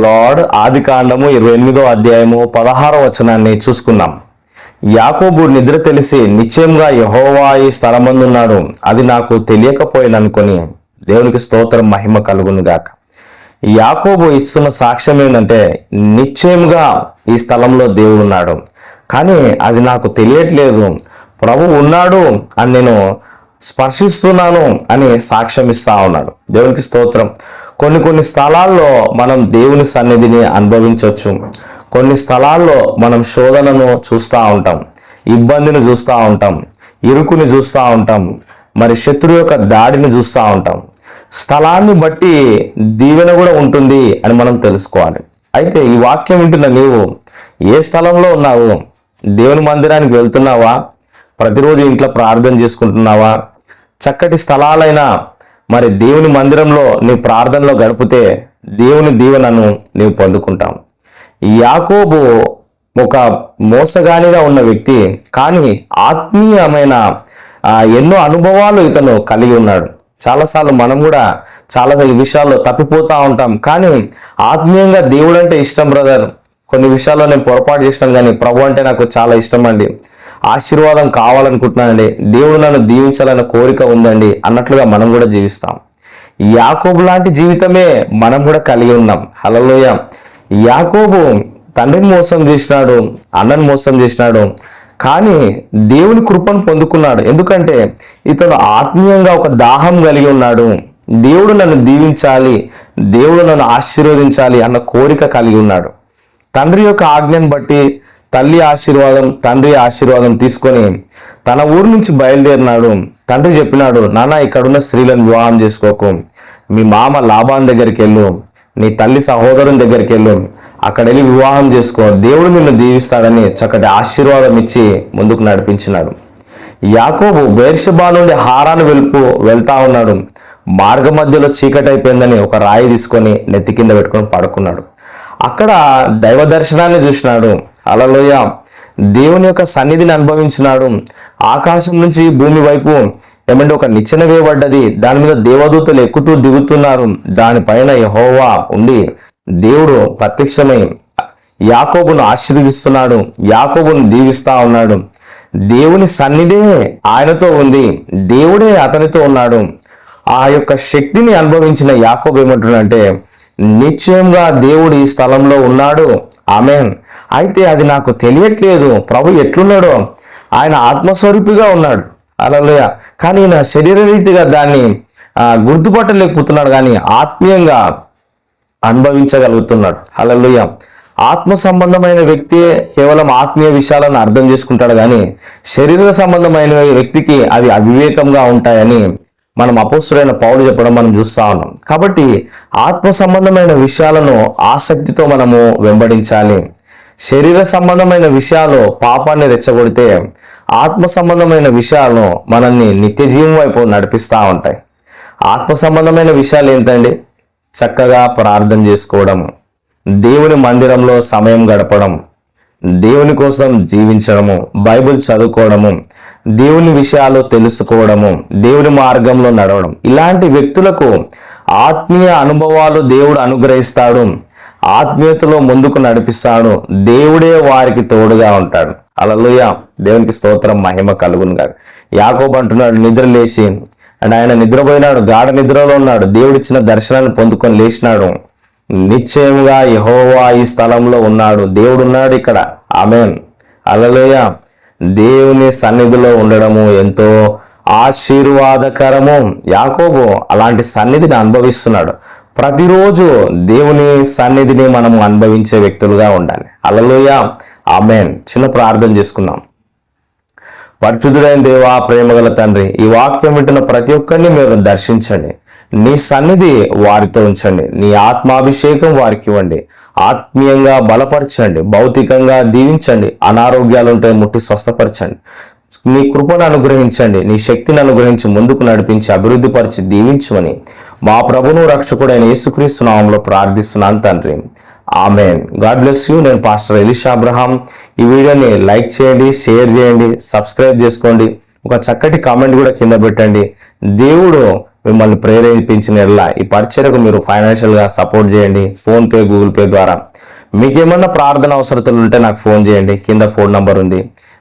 Lord ఆది కాండము ఇరవై ఎనిమిదో అధ్యాయము పదహారో వచనాన్ని చూసుకున్నాం. యాకోబు నిద్ర తెలిసి నిశ్చయంగా యహోవా ఈ స్థలమందున్నాడు. అది నాకు తెలియకపోయిననుకొని దేవునికి స్తోత్రం మహిమ కలుగును గాక. యాకోబు ఇస్తున్న సాక్ష్యం ఏంటంటే నిశ్చయంగా ఈ స్థలంలో దేవుడు ఉన్నాడు. కానీ అది నాకు తెలియట్లేదు. ప్రభు ఉన్నాడు అని నేను స్పర్శిస్తున్నాను అని సాక్ష్యం ఇస్తా ఉన్నాడు. దేవునికి స్తోత్రం. కొన్ని కొన్ని స్థలాల్లో మనం దేవుని సన్నిధిని అనుభవించవచ్చు కొన్ని స్థలాల్లో మనం శోధనను చూస్తూ ఉంటాం. ఇబ్బందిని చూస్తూ ఉంటాం. ఇరుకుని చూస్తూ ఉంటాం. మరి శత్రు యొక్క దాడిని చూస్తూ ఉంటాం. స్థలాన్ని బట్టి దీవెన కూడా ఉంటుంది అని మనం తెలుసుకోవాలి. అయితే ఈ వాక్యం వింటున్న నీవు ఏ స్థలంలో ఉన్నావు? దేవుని మందిరానికి వెళ్తున్నావా? ప్రతిరోజు ఇంట్లో ప్రార్థన చేసుకుంటున్నావా? చక్కటి స్థలాలైన మరి దేవుని మందిరంలో నీ ప్రార్థనలో గడిపితే దేవుని దీవెనను నీవు పొందుకుంటాం యాకోబు ఒక మోసగానిగా ఉన్న వ్యక్తి కానీ ఆత్మీయమైన ఎన్నో అనుభవాలు ఇతను కలిగి ఉన్నాడు. చాలాసార్లు మనం కూడా చాలా విషయాల్లో తప్పిపోతూ ఉంటాం. కానీ ఆత్మీయంగా దేవుడు అంటే ఇష్టం బ్రదర్. కొన్ని విషయాల్లో నేను పొరపాటు చేసినాను కానీ ప్రభు అంటే నాకు చాలా ఇష్టం అండి. ఆశీర్వాదం కావాలనుకుంటున్నానండి. దేవుడు నన్ను దీవించాలన్న కోరిక ఉందండి. అన్నట్లుగా మనం కూడా జీవిస్తాం. యాకోబు లాంటి జీవితమే మనం కూడా కలిగి ఉన్నాం. హలలోయ యాకోబు తండ్రిని మోసం చేసినాడు అన్నని మోసం చేసినాడు కానీ దేవుని కృపను పొందుకున్నాడు. ఎందుకంటే ఇతను ఆత్మీయంగా ఒక దాహం కలిగి ఉన్నాడు. దేవుడు నన్ను దీవించాలి దేవుడు నన్ను ఆశీర్వదించాలి అన్న కోరిక కలిగి ఉన్నాడు. తండ్రి యొక్క ఆజ్ఞను బట్టి తల్లి ఆశీర్వాదం తండ్రి ఆశీర్వాదం తీసుకొని తన ఊరు నుంచి బయలుదేరినాడు. తండ్రి చెప్పినాడు నాన్న ఇక్కడున్న స్త్రీలను వివాహం చేసుకోకు. మీ మామ లాభాన్ దగ్గరికి వెళ్ళు. నీ తల్లి సహోదరుని దగ్గరికి వెళ్ళు. అక్కడ వెళ్ళి వివాహం చేసుకో. దేవుడు నిన్ను దీవిస్తాడని చక్కటి ఆశీర్వాదం ఇచ్చి ముందుకు నడిపించినాడు. యాకోబు బేర్షబా నుండి హారాను వెలుపు వెళ్తా ఉన్నాడు. మార్గ మధ్యలో చీకటి అయిపోయిందని ఒక రాయి తీసుకొని నెత్తి కింద పెట్టుకొని పడుకున్నాడు. అక్కడ దైవ దర్శనాన్ని చూసినాడు. అలలోయ. దేవుని యొక్క సన్నిధిని అనుభవించినాడు. ఆకాశం నుంచి భూమి వైపు ఏమంటే ఒక నిచ్చెన వేయబడ్డది. దాని మీద దేవదూతలు ఎక్కుతూ దిగుతున్నారు. దానిపైన యహోవా ఉండి దేవుడు ప్రత్యక్షమై యాకోబును ఆశీర్వదిస్తున్నాడు. యాకోబును దీవిస్తా ఉన్నాడు. దేవుని సన్నిధే ఆయనతో ఉంది. దేవుడే అతనితో ఉన్నాడు. ఆ యొక్క శక్తిని అనుభవించిన యాకోబు ఏమంటున్నాడంటే నిశ్చయంగా దేవుడు ఈ స్థలంలో ఉన్నాడు. ఆమెన్. అయితే అది నాకు తెలియట్లేదు. ప్రభు ఎట్లున్నాడో? ఆయన ఆత్మస్వరూపిగా ఉన్నాడు. అలలోయ. కానీ నా శరీర రీతిగా దాన్ని గుర్తుపట్టలేకపోతున్నాడు కానీ ఆత్మీయంగా అనుభవించగలుగుతున్నాడు. హల్లెలూయా ఆత్మ సంబంధమైన వ్యక్తి కేవలం ఆత్మీయ విషయాలను అర్థం చేసుకుంటాడు కానీ శరీర సంబంధమైన వ్యక్తికి అవి అవివేకంగా ఉంటాయని మనం అపోస్తుడైన పౌలు చెప్పడం మనం చూస్తా ఉన్నాం. కాబట్టి ఆత్మ సంబంధమైన విషయాలను ఆసక్తితో మనము వెంబడించాలి. శరీర సంబంధమైన విషయాలు పాపాన్ని రెచ్చగొడితే ఆత్మ సంబంధమైన విషయాలు మనల్ని నిత్య జీవం వైపు నడిపిస్తూ ఉంటాయి. ఆత్మ సంబంధమైన విషయాలు ఏంటండి? చక్కగా ప్రార్థన చేసుకోవడం దేవుని మందిరంలో సమయం గడపడం దేవుని కోసం జీవించడము బైబిల్ చదువుకోవడము దేవుని విషయాలు తెలుసుకోవడము దేవుని మార్గంలో నడవడం. ఇలాంటి వ్యక్తులకు ఆత్మీయ అనుభవాలు దేవుడు అనుగ్రహిస్తాడు. ఆత్మీయతలో ముందుకు నడిపిస్తాడు దేవుడే వారికి తోడుగా ఉంటాడు. అలలుయ దేవునికి స్తోత్రం మహిమ కలుగును గారు యాకోబ్ అంటున్నాడు నిద్ర లేచి అండ్ ఆయన నిద్రపోయినాడు గాఢ నిద్రలో ఉన్నాడు. దేవుడిచ్చిన దర్శనాన్ని పొందుకొని లేచినాడు. నిశ్చయముగా యహోవా ఈ స్థలంలో ఉన్నాడు. దేవుడు ఉన్నాడు ఇక్కడ. ఆమెన్. అలలోయ దేవుని సన్నిధిలో ఉండడము ఎంతో ఆశీర్వాదకరము. యాకోబు అలాంటి సన్నిధిని అనుభవిస్తున్నాడు. ప్రతిరోజు దేవుని సన్నిధిని మనం అనుభవించే వ్యక్తులుగా ఉండాలి. అలలోయ ఆమెన్. చిన్న ప్రార్థన చేసుకుందాం. పరిశుద్ధుడైన దేవా ప్రేమగల తండ్రి ఈ వాక్యం వింటున్న ప్రతి ఒక్కరిని మీరు దర్శించండి. నీ సన్నిధి వారితో ఉంచండి. నీ ఆత్మాభిషేకం వారికి ఇవ్వండి. ఆత్మీయంగా బలపరచండి. భౌతికంగా దీవించండి. అనారోగ్యాలు ఉంటే ముట్టి స్వస్థపరచండి. నీ కృపను అనుగ్రహించండి. నీ శక్తిని అనుగ్రహించి ముందుకు నడిపించి అభివృద్ధి పరిచి దీవించమని మా ప్రభును రక్షకుడైన యేసుక్రీస్తు నామంలో ప్రార్థిస్తున్నాను తండ్రి. ఆమెన్. God bless you. నేను పాస్టర్ ఎలిషా అబ్రహాం. ఈ వీడియోని లైక్ చేయండి షేర్ చేయండి సబ్స్క్రైబ్ చేసుకోండి. ఒక చక్కటి కామెంట్ కూడా కింద పెట్టండి. దేవుడు మిమ్మల్ని ప్రేరేపించిన ఎడల ఈ పరిచయకు మీరు ఫైనాన్షియల్గా సపోర్ట్ చేయండి. ఫోన్పే గూగుల్ పే ద్వారా. మీకేమన్నా ప్రార్థన అవసరతలు ఉంటే నాకు ఫోన్ చేయండి. కింద ఫోన్ నంబర్ ఉంది.